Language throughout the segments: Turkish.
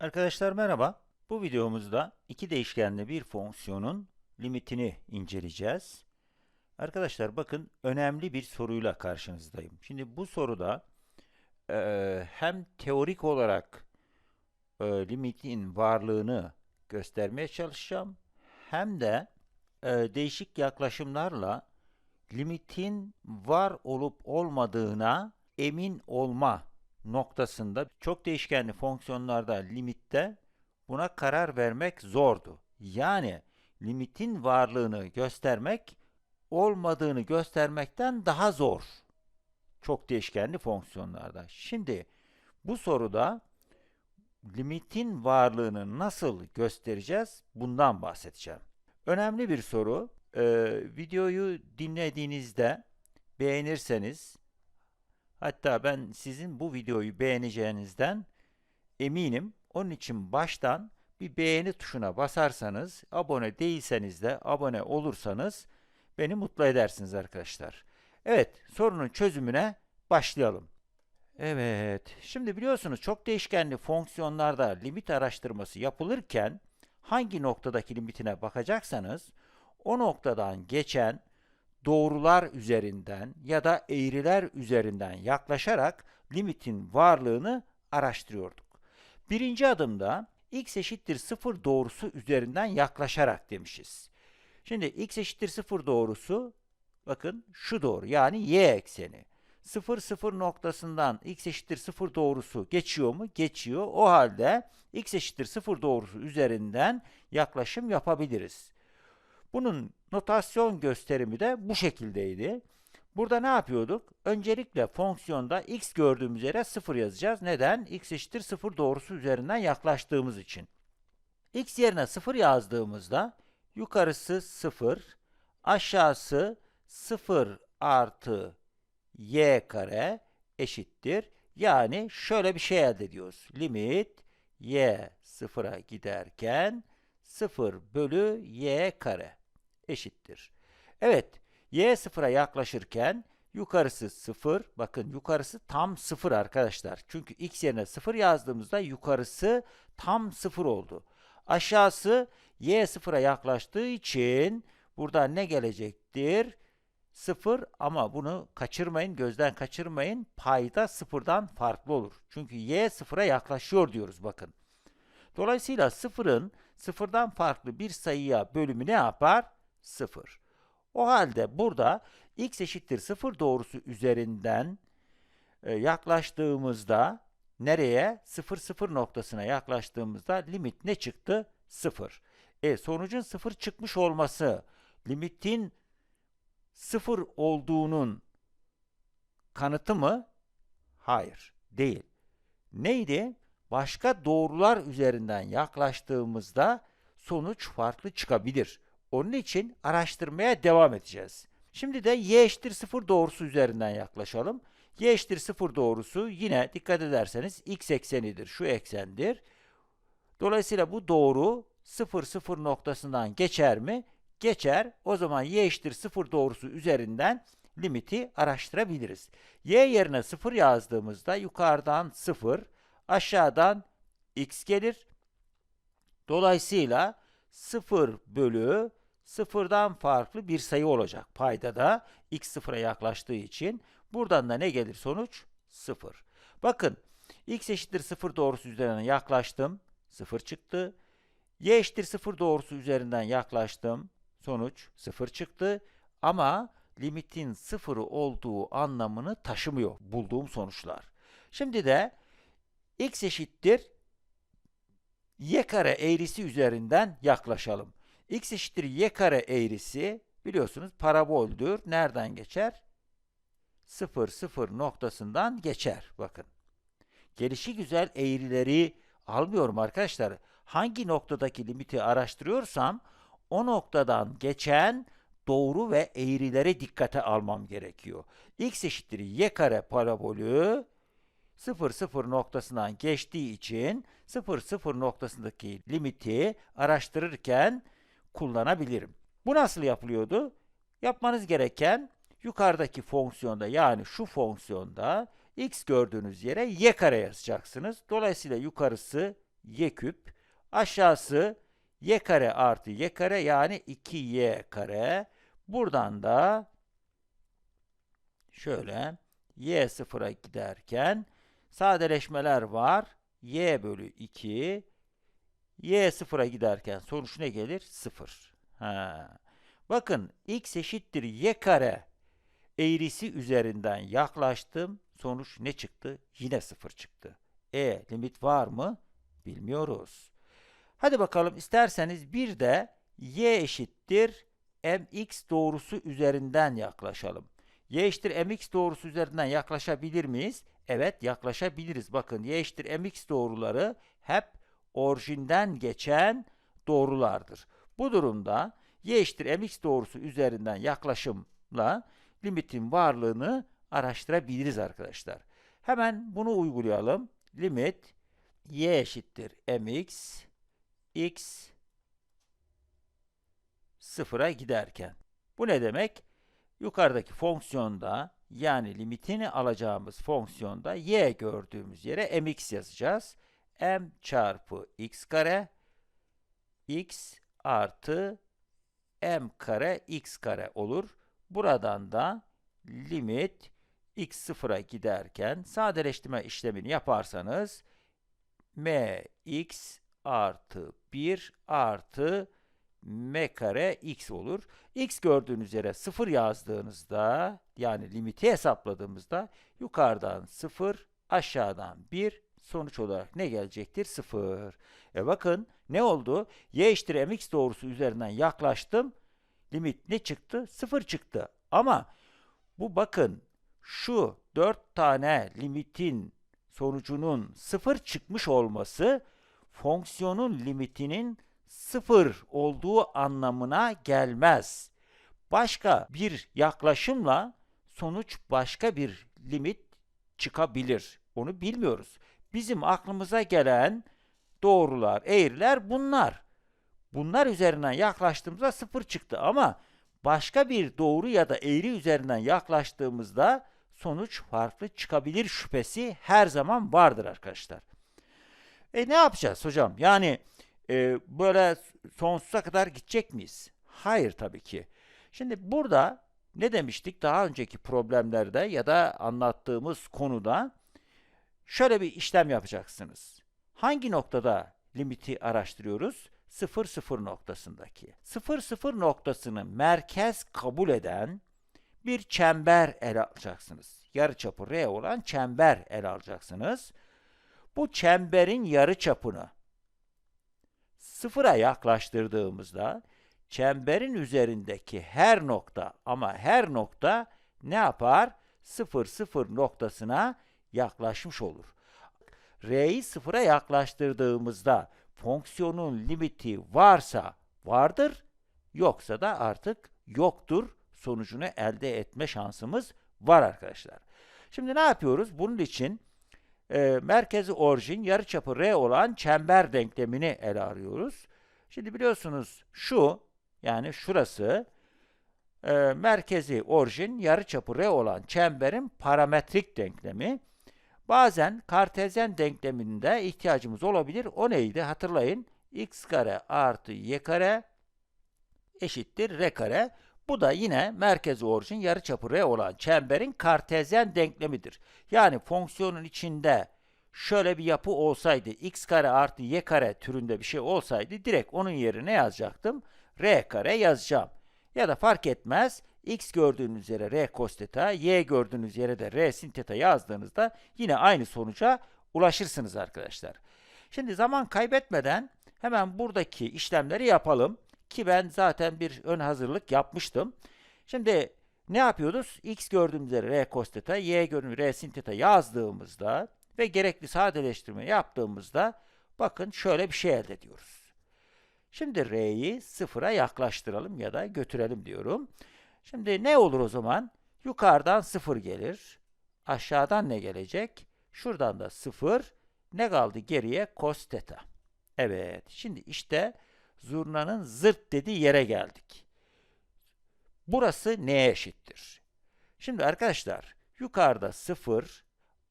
Arkadaşlar merhaba. Bu videomuzda iki değişkenli bir fonksiyonun limitini inceleyeceğiz. Arkadaşlar bakın önemli bir soruyla karşınızdayım. Şimdi bu soruda eee, hem teorik olarak eee, limitin varlığını göstermeye çalışacağım hem de eee, değişik yaklaşımlarla limitin var olup olmadığına emin olma noktasında çok değişkenli fonksiyonlarda limitte buna karar vermek zordu. Yani limitin varlığını göstermek olmadığını göstermekten daha zor. Çok değişkenli fonksiyonlarda. Şimdi bu soruda limitin varlığını nasıl göstereceğiz? Bundan bahsedeceğim. Önemli bir soru. Ee, videoyu dinlediğinizde beğenirseniz hatta ben sizin bu videoyu beğeneceğinizden eminim. Onun için baştan bir beğeni tuşuna basarsanız, abone değilseniz de abone olursanız beni mutlu edersiniz arkadaşlar. Evet, sorunun çözümüne başlayalım. Evet, şimdi biliyorsunuz çok değişkenli fonksiyonlarda limit araştırması yapılırken hangi noktadaki limitine bakacaksanız o noktadan geçen doğrular üzerinden ya da eğriler üzerinden yaklaşarak limitin varlığını araştırıyorduk. Birinci adımda x eşittir 0 doğrusu üzerinden yaklaşarak demişiz. Şimdi x eşittir 0 doğrusu bakın şu doğru yani y ekseni. 0 0 noktasından x eşittir 0 doğrusu geçiyor mu? Geçiyor. O halde x eşittir 0 doğrusu üzerinden yaklaşım yapabiliriz. Bunun notasyon gösterimi de bu şekildeydi. Burada ne yapıyorduk? Öncelikle fonksiyonda x gördüğümüz yere 0 yazacağız. Neden? x eşittir 0 doğrusu üzerinden yaklaştığımız için. x yerine 0 yazdığımızda yukarısı 0, aşağısı 0 artı y kare eşittir. Yani şöyle bir şey elde ediyoruz. Limit y 0'a giderken 0 bölü y kare eşittir. Evet, y sıfıra yaklaşırken yukarısı 0, bakın yukarısı tam 0 arkadaşlar. Çünkü x yerine 0 yazdığımızda yukarısı tam 0 oldu. Aşağısı y sıfıra yaklaştığı için burada ne gelecektir? 0 ama bunu kaçırmayın, gözden kaçırmayın. Payda sıfırdan farklı olur. Çünkü y sıfıra yaklaşıyor diyoruz bakın. Dolayısıyla sıfırın sıfırdan farklı bir sayıya bölümü ne yapar? 0. O halde burada x eşittir 0 doğrusu üzerinden e, yaklaştığımızda nereye? 0 0 noktasına yaklaştığımızda limit ne çıktı? 0. E sonucun 0 çıkmış olması limitin 0 olduğunun kanıtı mı? Hayır, değil. Neydi? Başka doğrular üzerinden yaklaştığımızda sonuç farklı çıkabilir. Onun için araştırmaya devam edeceğiz. Şimdi de y eşittir 0 doğrusu üzerinden yaklaşalım. y eşittir 0 doğrusu yine dikkat ederseniz x eksenidir, şu eksendir. Dolayısıyla bu doğru 0 0 noktasından geçer mi? Geçer. O zaman y eşittir 0 doğrusu üzerinden limiti araştırabiliriz. y yerine 0 yazdığımızda yukarıdan 0, aşağıdan x gelir. Dolayısıyla 0 bölü sıfırdan farklı bir sayı olacak. Payda da x sıfıra yaklaştığı için buradan da ne gelir sonuç? 0. Bakın x eşittir 0 doğrusu üzerinden yaklaştım. 0 çıktı. y eşittir 0 doğrusu üzerinden yaklaştım. Sonuç 0 çıktı. Ama limitin 0 olduğu anlamını taşımıyor bulduğum sonuçlar. Şimdi de x eşittir y kare eğrisi üzerinden yaklaşalım. X eşittir y kare eğrisi biliyorsunuz paraboldür. Nereden geçer? 0, 0 noktasından geçer. Bakın. Gelişi güzel eğrileri almıyorum arkadaşlar. Hangi noktadaki limiti araştırıyorsam o noktadan geçen doğru ve eğrileri dikkate almam gerekiyor. x eşittir y kare parabolü 0, 0 noktasından geçtiği için 0, 0 noktasındaki limiti araştırırken kullanabilirim. Bu nasıl yapılıyordu? Yapmanız gereken yukarıdaki fonksiyonda yani şu fonksiyonda x gördüğünüz yere y kare yazacaksınız. Dolayısıyla yukarısı y küp. Aşağısı y kare artı y kare yani 2y kare. Buradan da şöyle y sıfıra giderken sadeleşmeler var. y bölü 2 y sıfıra giderken sonuç ne gelir? 0. Ha. Bakın x eşittir y kare eğrisi üzerinden yaklaştım. Sonuç ne çıktı? Yine 0 çıktı. E limit var mı? Bilmiyoruz. Hadi bakalım isterseniz bir de y eşittir mx doğrusu üzerinden yaklaşalım. y eşittir mx doğrusu üzerinden yaklaşabilir miyiz? Evet yaklaşabiliriz. Bakın y eşittir mx doğruları hep orijinden geçen doğrulardır. Bu durumda y eşittir mx doğrusu üzerinden yaklaşımla limitin varlığını araştırabiliriz arkadaşlar. Hemen bunu uygulayalım. Limit y eşittir mx x sıfıra giderken. Bu ne demek? Yukarıdaki fonksiyonda yani limitini alacağımız fonksiyonda y gördüğümüz yere mx yazacağız. M çarpı x kare x artı m kare x kare olur. Buradan da limit x sıfıra giderken sadeleştirme işlemini yaparsanız mx artı 1 artı m kare x olur. x gördüğünüz üzere 0 yazdığınızda yani limiti hesapladığımızda yukarıdan 0 aşağıdan 1 sonuç olarak ne gelecektir? 0. E bakın ne oldu? y eşittir mx doğrusu üzerinden yaklaştım. Limit ne çıktı? 0 çıktı. Ama bu bakın şu 4 tane limitin sonucunun 0 çıkmış olması fonksiyonun limitinin 0 olduğu anlamına gelmez. Başka bir yaklaşımla sonuç başka bir limit çıkabilir. Onu bilmiyoruz. Bizim aklımıza gelen doğrular, eğriler bunlar. Bunlar üzerinden yaklaştığımızda 0 çıktı ama başka bir doğru ya da eğri üzerinden yaklaştığımızda sonuç farklı çıkabilir şüphesi her zaman vardır arkadaşlar. E ne yapacağız hocam? Yani e, böyle sonsuza kadar gidecek miyiz? Hayır tabii ki. Şimdi burada ne demiştik daha önceki problemlerde ya da anlattığımız konuda şöyle bir işlem yapacaksınız. Hangi noktada limiti araştırıyoruz? 0 0 noktasındaki. 0 0 noktasını merkez kabul eden bir çember ele alacaksınız. Yarıçapı R olan çember ele alacaksınız. Bu çemberin yarıçapını sıfıra yaklaştırdığımızda çemberin üzerindeki her nokta ama her nokta ne yapar? 0 0 noktasına yaklaşmış olur. R'yi sıfıra yaklaştırdığımızda fonksiyonun limiti varsa vardır, yoksa da artık yoktur sonucunu elde etme şansımız var arkadaşlar. Şimdi ne yapıyoruz? Bunun için e, merkezi orijin yarıçapı R olan çember denklemini ele arıyoruz. Şimdi biliyorsunuz şu yani şurası e, merkezi orijin yarıçapı R olan çemberin parametrik denklemi. Bazen kartezyen denkleminde ihtiyacımız olabilir. O neydi? Hatırlayın. x kare artı y kare eşittir r kare. Bu da yine merkezi orijin yarıçapı r olan çemberin kartezyen denklemidir. Yani fonksiyonun içinde şöyle bir yapı olsaydı, x kare artı y kare türünde bir şey olsaydı direkt onun yerine yazacaktım. r kare yazacağım. Ya da fark etmez, x gördüğünüz yere r cos theta, y gördüğünüz yere de r sin theta yazdığınızda yine aynı sonuca ulaşırsınız arkadaşlar. Şimdi zaman kaybetmeden hemen buradaki işlemleri yapalım. Ki ben zaten bir ön hazırlık yapmıştım. Şimdi ne yapıyoruz? x gördüğümüz yere r cos theta, y gördüğümüz r sin theta yazdığımızda ve gerekli sadeleştirme yaptığımızda bakın şöyle bir şey elde ediyoruz. Şimdi r'yi sıfıra yaklaştıralım ya da götürelim diyorum. Şimdi ne olur o zaman? Yukarıdan 0 gelir. Aşağıdan ne gelecek? Şuradan da 0. Ne kaldı geriye? Cos theta. Evet. Şimdi işte zurnanın zırt dediği yere geldik. Burası neye eşittir? Şimdi arkadaşlar yukarıda 0,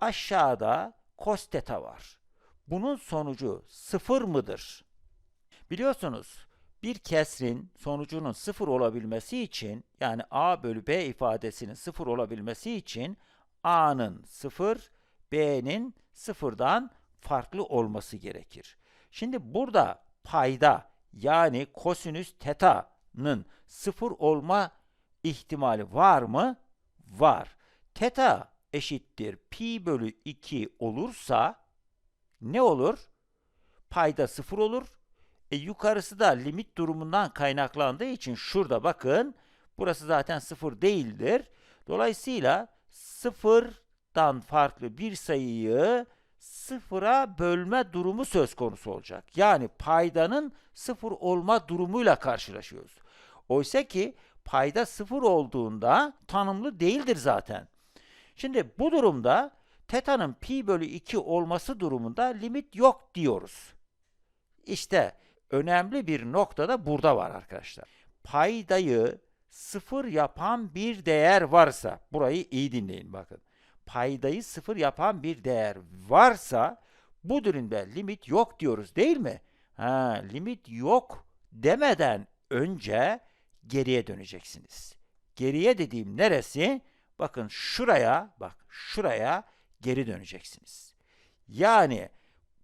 aşağıda cos theta var. bunun sonucu sıfır mıdır? Biliyorsunuz bir kesrin sonucunun sıfır olabilmesi için yani a bölü b ifadesinin sıfır olabilmesi için a'nın sıfır, b'nin sıfırdan farklı olması gerekir. Şimdi burada payda yani kosinüs teta'nın sıfır olma ihtimali var mı? Var. Teta eşittir pi bölü 2 olursa ne olur? Payda sıfır olur. E, yukarısı da limit durumundan kaynaklandığı için şurada bakın. Burası zaten sıfır değildir. Dolayısıyla sıfırdan farklı bir sayıyı sıfıra bölme durumu söz konusu olacak. Yani paydanın sıfır olma durumuyla karşılaşıyoruz. Oysa ki payda sıfır olduğunda tanımlı değildir zaten. Şimdi bu durumda teta'nın pi bölü 2 olması durumunda limit yok diyoruz. İşte önemli bir nokta da burada var arkadaşlar. Paydayı sıfır yapan bir değer varsa, burayı iyi dinleyin bakın. Paydayı sıfır yapan bir değer varsa bu durumda limit yok diyoruz değil mi? Ha, limit yok demeden önce geriye döneceksiniz. Geriye dediğim neresi? Bakın şuraya, bak şuraya geri döneceksiniz. Yani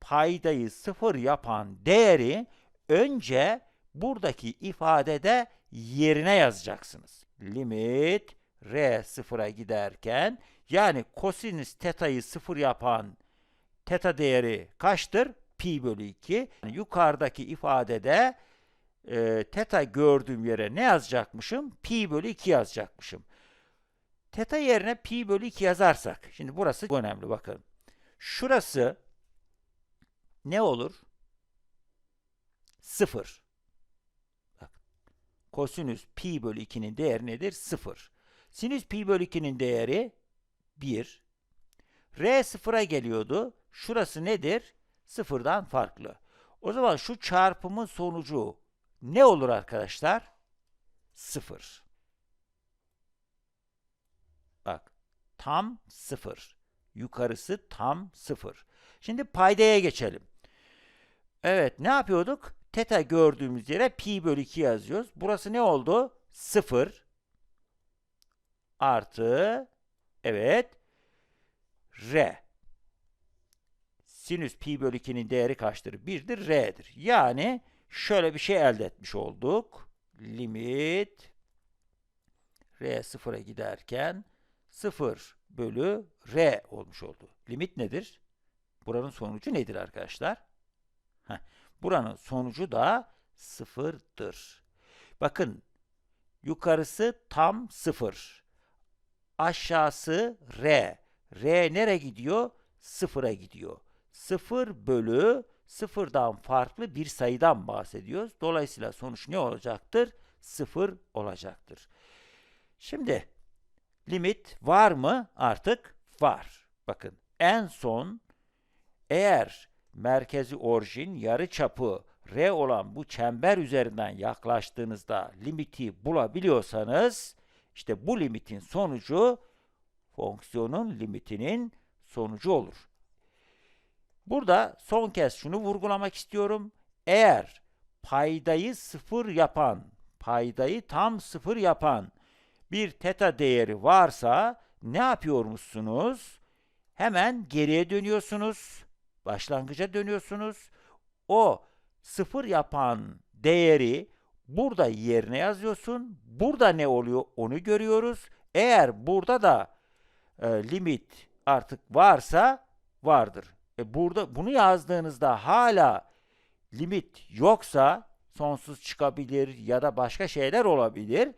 paydayı sıfır yapan değeri önce buradaki ifadede yerine yazacaksınız. Limit r sıfıra giderken yani kosinüs teta'yı sıfır yapan teta değeri kaçtır? Pi bölü 2. Yani yukarıdaki ifadede e, teta gördüğüm yere ne yazacakmışım? Pi bölü 2 yazacakmışım. Teta yerine pi bölü 2 yazarsak, şimdi burası önemli bakın. Şurası ne olur? 0. Bak. Kosinüs pi bölü 2'nin değeri nedir? 0. Sinüs pi bölü 2'nin değeri 1. R sıfıra geliyordu. Şurası nedir? Sıfırdan farklı. O zaman şu çarpımın sonucu ne olur arkadaşlar? 0. Bak tam 0. Yukarısı tam 0. Şimdi paydaya geçelim. Evet ne yapıyorduk? Teta gördüğümüz yere pi bölü 2 yazıyoruz. Burası ne oldu? 0 artı evet r. Sinüs pi bölü 2'nin değeri kaçtır? 1'dir, r'dir. Yani şöyle bir şey elde etmiş olduk. Limit r sıfıra giderken 0 bölü r olmuş oldu. Limit nedir? Buranın sonucu nedir arkadaşlar? Heh, buranın sonucu da sıfırdır. Bakın yukarısı tam sıfır. Aşağısı r. R nereye gidiyor? Sıfıra gidiyor. Sıfır bölü sıfırdan farklı bir sayıdan bahsediyoruz. Dolayısıyla sonuç ne olacaktır? Sıfır olacaktır. Şimdi limit var mı? Artık var. Bakın en son eğer merkezi orijin yarı çapı r olan bu çember üzerinden yaklaştığınızda limiti bulabiliyorsanız işte bu limitin sonucu fonksiyonun limitinin sonucu olur. Burada son kez şunu vurgulamak istiyorum. Eğer paydayı sıfır yapan, paydayı tam sıfır yapan bir teta değeri varsa ne yapıyormuşsunuz? Hemen geriye dönüyorsunuz. Başlangıca dönüyorsunuz. O sıfır yapan değeri burada yerine yazıyorsun. Burada ne oluyor onu görüyoruz. Eğer burada da e, limit artık varsa vardır. E burada bunu yazdığınızda hala limit yoksa sonsuz çıkabilir ya da başka şeyler olabilir.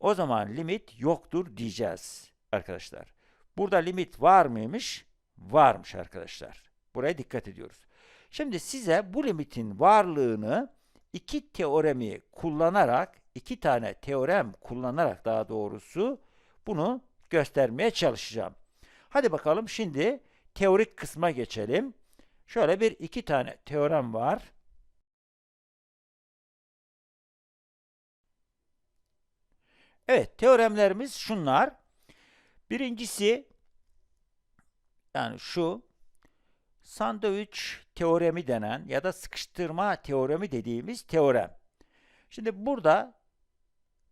O zaman limit yoktur diyeceğiz arkadaşlar. Burada limit var mıymış? Varmış arkadaşlar. Buraya dikkat ediyoruz. Şimdi size bu limitin varlığını iki teoremi kullanarak, iki tane teorem kullanarak daha doğrusu bunu göstermeye çalışacağım. Hadi bakalım şimdi teorik kısma geçelim. Şöyle bir iki tane teorem var. Evet, teoremlerimiz şunlar. Birincisi yani şu sandviç teoremi denen ya da sıkıştırma teoremi dediğimiz teorem. Şimdi burada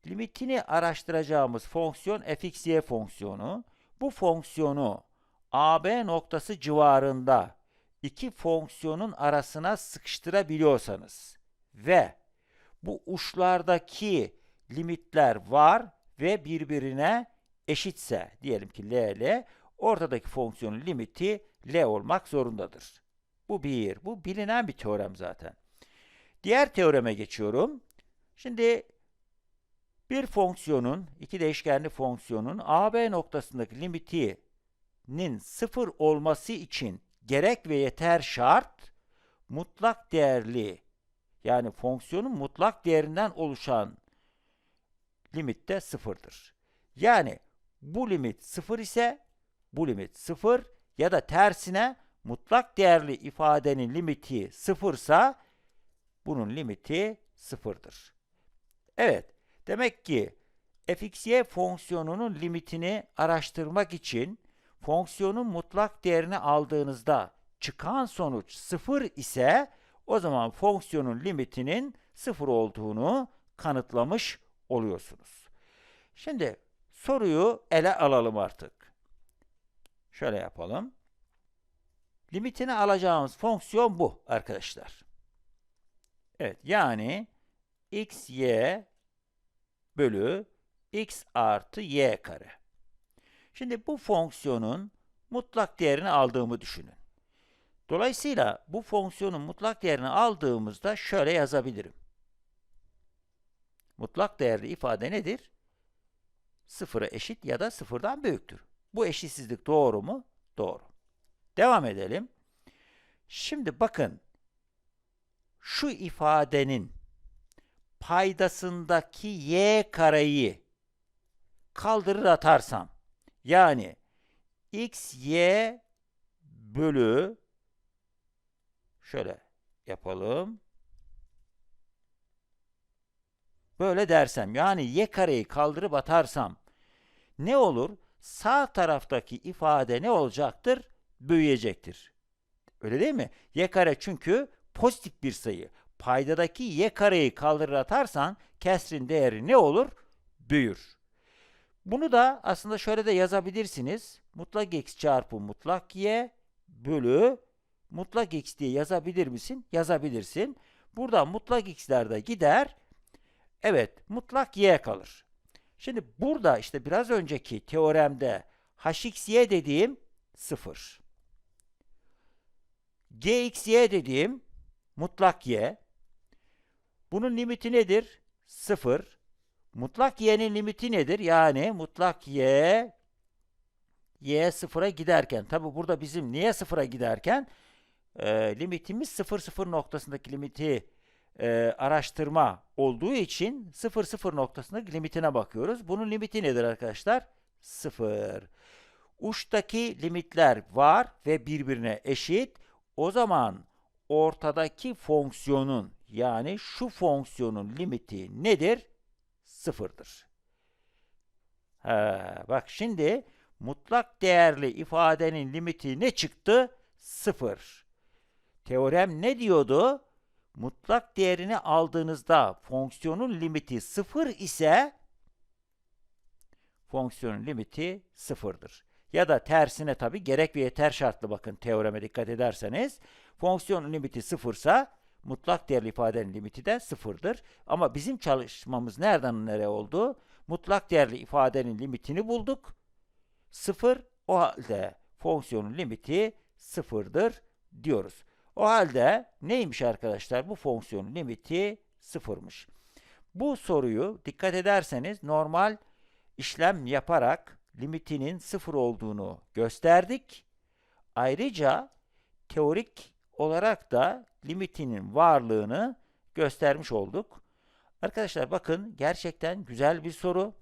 limitini araştıracağımız fonksiyon fxy fonksiyonu. Bu fonksiyonu AB noktası civarında iki fonksiyonun arasına sıkıştırabiliyorsanız ve bu uçlardaki limitler var ve birbirine eşitse diyelim ki L ile ortadaki fonksiyonun limiti L olmak zorundadır. Bu bir. Bu bilinen bir teorem zaten. Diğer teoreme geçiyorum. Şimdi bir fonksiyonun, iki değişkenli fonksiyonun AB noktasındaki limitinin sıfır olması için gerek ve yeter şart mutlak değerli yani fonksiyonun mutlak değerinden oluşan limit de sıfırdır. Yani bu limit sıfır ise bu limit sıfır ya da tersine mutlak değerli ifadenin limiti sıfırsa bunun limiti sıfırdır. Evet, demek ki fxy fonksiyonunun limitini araştırmak için fonksiyonun mutlak değerini aldığınızda çıkan sonuç sıfır ise o zaman fonksiyonun limitinin sıfır olduğunu kanıtlamış oluyorsunuz. Şimdi soruyu ele alalım artık. Şöyle yapalım. Limitini alacağımız fonksiyon bu arkadaşlar. Evet yani x, y bölü x artı y kare. Şimdi bu fonksiyonun mutlak değerini aldığımı düşünün. Dolayısıyla bu fonksiyonun mutlak değerini aldığımızda şöyle yazabilirim. Mutlak değerli ifade nedir? Sıfıra eşit ya da sıfırdan büyüktür. Bu eşitsizlik doğru mu? Doğru. Devam edelim. Şimdi bakın, şu ifadenin paydasındaki y kareyi kaldırır atarsam, yani x, y bölü şöyle yapalım. Böyle dersem yani y kareyi kaldırıp atarsam ne olur? Sağ taraftaki ifade ne olacaktır? Büyüyecektir. Öyle değil mi? Y kare çünkü pozitif bir sayı. Paydadaki y kareyi kaldırır atarsan kesrin değeri ne olur? Büyür. Bunu da aslında şöyle de yazabilirsiniz. Mutlak x çarpı mutlak y bölü mutlak x diye yazabilir misin? Yazabilirsin. Burada mutlak x'ler de gider. Evet, mutlak y kalır. Şimdi burada işte biraz önceki teoremde hxy dediğim 0. gxy dediğim mutlak y. Bunun limiti nedir? 0. Mutlak y'nin limiti nedir? Yani mutlak y y sıfıra giderken. Tabi burada bizim niye sıfıra giderken? E, limitimiz 0 0 noktasındaki limiti e, araştırma olduğu için 0 0 noktasındaki limitine bakıyoruz. Bunun limiti nedir arkadaşlar? 0. Uçtaki limitler var ve birbirine eşit. O zaman ortadaki fonksiyonun yani şu fonksiyonun limiti nedir? Sıfırdır. Ha, bak şimdi mutlak değerli ifadenin limiti ne çıktı? Sıfır. Teorem ne diyordu? Mutlak değerini aldığınızda fonksiyonun limiti sıfır ise fonksiyonun limiti sıfırdır. Ya da tersine tabi gerek ve yeter şartlı bakın teoreme dikkat ederseniz fonksiyonun limiti sıfırsa mutlak değerli ifadenin limiti de sıfırdır. Ama bizim çalışmamız nereden nereye oldu? Mutlak değerli ifadenin limitini bulduk. Sıfır o halde fonksiyonun limiti sıfırdır diyoruz. O halde neymiş arkadaşlar? Bu fonksiyonun limiti sıfırmış. Bu soruyu dikkat ederseniz normal işlem yaparak limitinin sıfır olduğunu gösterdik. Ayrıca teorik olarak da limitinin varlığını göstermiş olduk. Arkadaşlar bakın gerçekten güzel bir soru.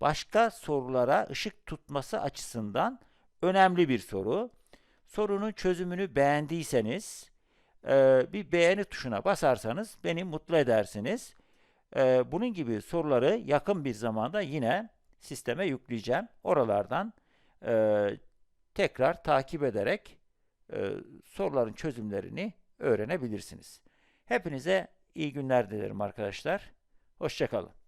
Başka sorulara ışık tutması açısından önemli bir soru. Sorunun çözümünü beğendiyseniz e, bir beğeni tuşuna basarsanız beni mutlu edersiniz. E, bunun gibi soruları yakın bir zamanda yine sisteme yükleyeceğim. Oralardan e, tekrar takip ederek e, soruların çözümlerini öğrenebilirsiniz. Hepinize iyi günler dilerim arkadaşlar. Hoşçakalın.